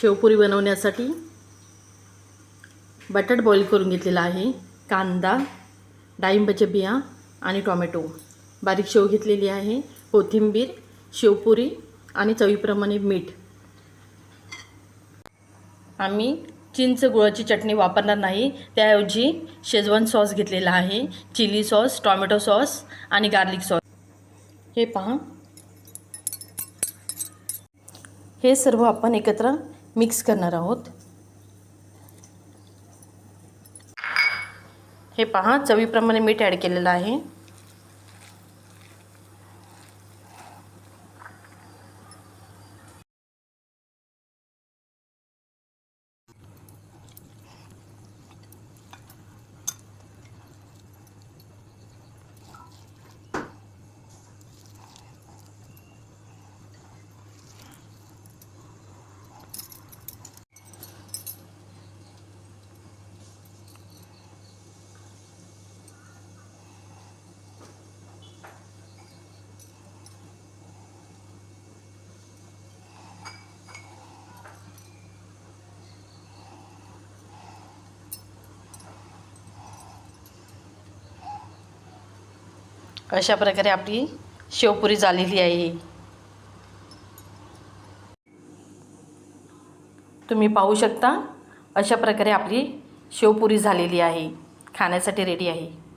शेवपुरी बनवण्यासाठी बटाट बॉईल करून घेतलेला आहे कांदा डाळिंबाच्या बिया आणि टॉमॅटो. बारीक शेव घेतलेली आहे कोथिंबीर शेवपुरी आणि चवीप्रमाणे मीठ. आम्ही चिंच गुळाची चटणी वापरणार नाही त्याऐवजी शेजवान सॉस घेतलेला आहे चिली सॉस टॉमॅटो सॉस आणि गार्लिक सॉस. हे पहा. हे सर्व आपण एकत्र मिक्स करणार आहोत. हे पहा चवीप्रमाणे मीठ ॲड केलेलं आहे. अशा प्रकारे आपली शेवपुरी झालेली आहे. तुम्ही पाहू शकता अशा प्रकारे आपली शेवपुरी झालेली आहे. खाण्यासाठी रेडी आहे.